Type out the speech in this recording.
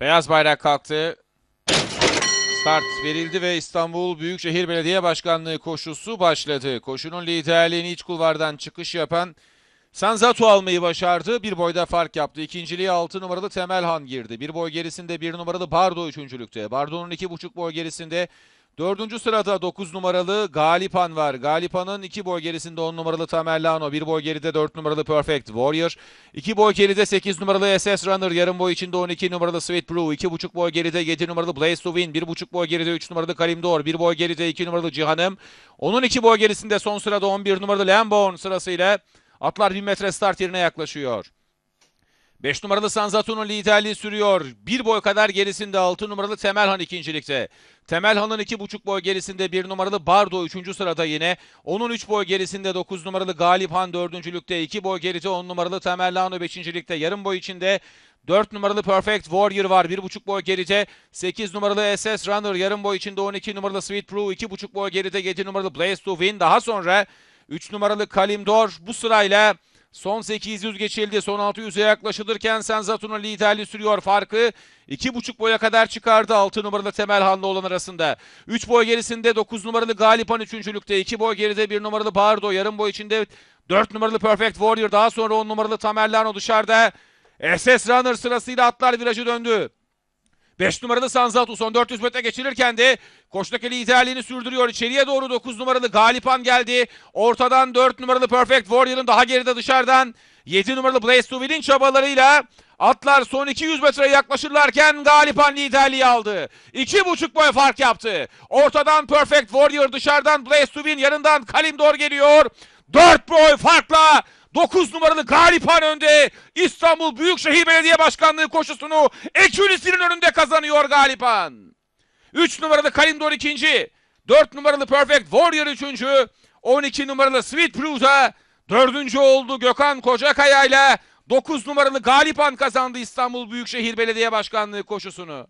Beyaz bayrak kalktı. Start verildi ve İstanbul Büyükşehir Belediye Başkanlığı koşusu başladı. Koşunun liderliğini iç kulvardan çıkış yapan Sanzatu almayı başardı. Bir boyda fark yaptı. İkinciliğe 6 numaralı Temelhan girdi. Bir boy gerisinde 1 numaralı Bardo üçüncülükte. Bardo'nun 2,5 boy gerisinde Dördüncü sırada 9 numaralı Galipan var. Galipan'ın 2 boy gerisinde 10 numaralı Tamerlano. 1 boy geride 4 numaralı Perfect Warrior. 2 boy geride 8 numaralı SS Runner. Yarım boy içinde 12 numaralı Sweet Brew. 2,5 boy geride 7 numaralı Blaze to Win. 1,5 boy geride 3 numaralı Kalimdor. 1 boy geride 2 numaralı Cihanım. Onun 2 boy gerisinde son sırada 11 numaralı Lamborn sırasıyla atlar 1000 metre start yerine yaklaşıyor. 5 numaralı Sanzatu'nun liderliği sürüyor. Bir boy kadar gerisinde 6 numaralı Temelhan ikincilikte. Temelhan'ın 2,5 boy gerisinde 1 numaralı Bardo 3. sırada yine. Onun 3 boy gerisinde 9 numaralı Galiphan 4. lükte. 2 boy geride 10 numaralı Temellano 5. ligde. Yarım boy içinde 4 numaralı Perfect Warrior var. 1,5 boy geride 8 numaralı SS Runner. Yarım boy içinde 12 numaralı Sweet Brew. 2,5 boy geride 7 numaralı Blaze to Win. Daha sonra 3 numaralı Kalimdor bu sırayla Son 800 geçildi. Son 600'e yaklaşılırken Senzatu'nun liderliği sürüyor. Farkı 2,5 boya kadar çıkardı 6 numaralı Temelhan'la olan arasında. 3 boy gerisinde 9 numaralı Galipan 3. lükte. 2 boy geride 1 numaralı Bardo. Yarım boy içinde 4 numaralı Perfect Warrior. Daha sonra 10 numaralı Tamerlano dışarıda. SS Runner sırasıyla atlar virajı döndü. 5 numaralı Sanzatu son 400 metre geçilirken de koşudaki liderliğini sürdürüyor. İçeriye doğru 9 numaralı Galipan geldi. Ortadan 4 numaralı Perfect Warrior'ın daha geride dışarıdan 7 numaralı Blaze to Win'in çabalarıyla atlar son 200 metreye yaklaşırlarken Galipan liderliği aldı. 2,5 boy fark yaptı. Ortadan Perfect Warrior dışarıdan Blaze Win yanından Kalimdor geliyor. 4 boy farkla 9 numaralı Galipan önde. İstanbul Büyükşehir Belediye Başkanlığı koşusunu Ekülisi'nin önünde kazanıyor Galipan. 3 numaralı Kalimdor ikinci. 4 numaralı Perfect Warrior üçüncü. 12 numaralı Sweet Bruza dördüncü oldu Gökhan Kocakaya ile 9 numaralı Galipan kazandı İstanbul Büyükşehir Belediye Başkanlığı koşusunu.